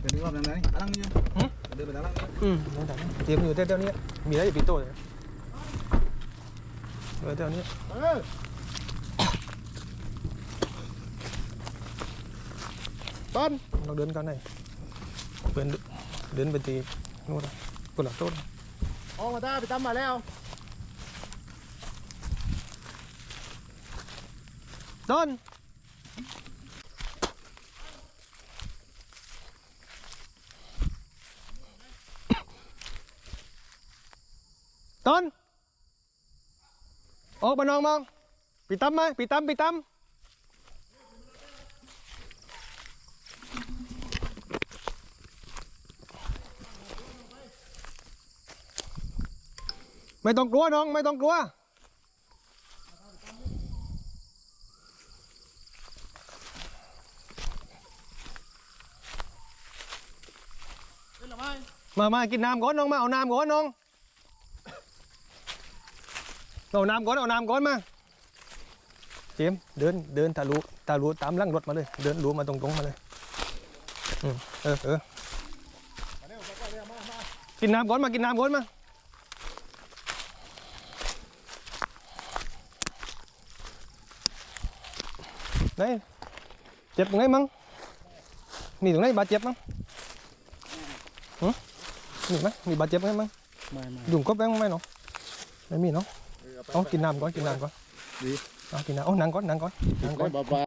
เดินไปรอบนั้นไหนอันนั้นนี่เดินไปด้านล่างนี่อืมน้องจ๋าเตรียมอยู่เท่านี้มีอะไรอยู่ปีโต้เลยเออเท่านี้เออต้นเราเดินกันไหนเดินเดินไปตีนู่นกุหลาบต้นออกมาได้ไปตามมาแล้วต้น ต้นออกมาน้องมองปีตั้มไหมปีตั้มปีตั้มไม่ต้องกลัวน้องไม่ต้องกลัวเป็นหรือไม่มามากินน้ำก่อนน้องมาเอาน้ำก่อนน้อง เอาน้ำก่อนเอาน้ำก่อนมาเจมส์เดินเดินทะลุทะลุตามหลังรถมาเลย เดินรู้มาตรงๆมาเลยอืมเออเออมาเร็วมาเร็วมามากินน้ำก่อนมากินน้ำก่อนมาไหนเจ็บตรงไหนมั้งมีตรงไหนบาดเจ็บมั้งหึมีไหมมีบาดเจ็บไหมมั้งไม่ไม่ dùng cốc đấy không may nó ไม่มีเนาะ เออเอากินน้ำก่อนกินน้ำก่อนดี เอากินน้ำเอานั่งก่อนนั่งก่อนนั่งก่อนบ้า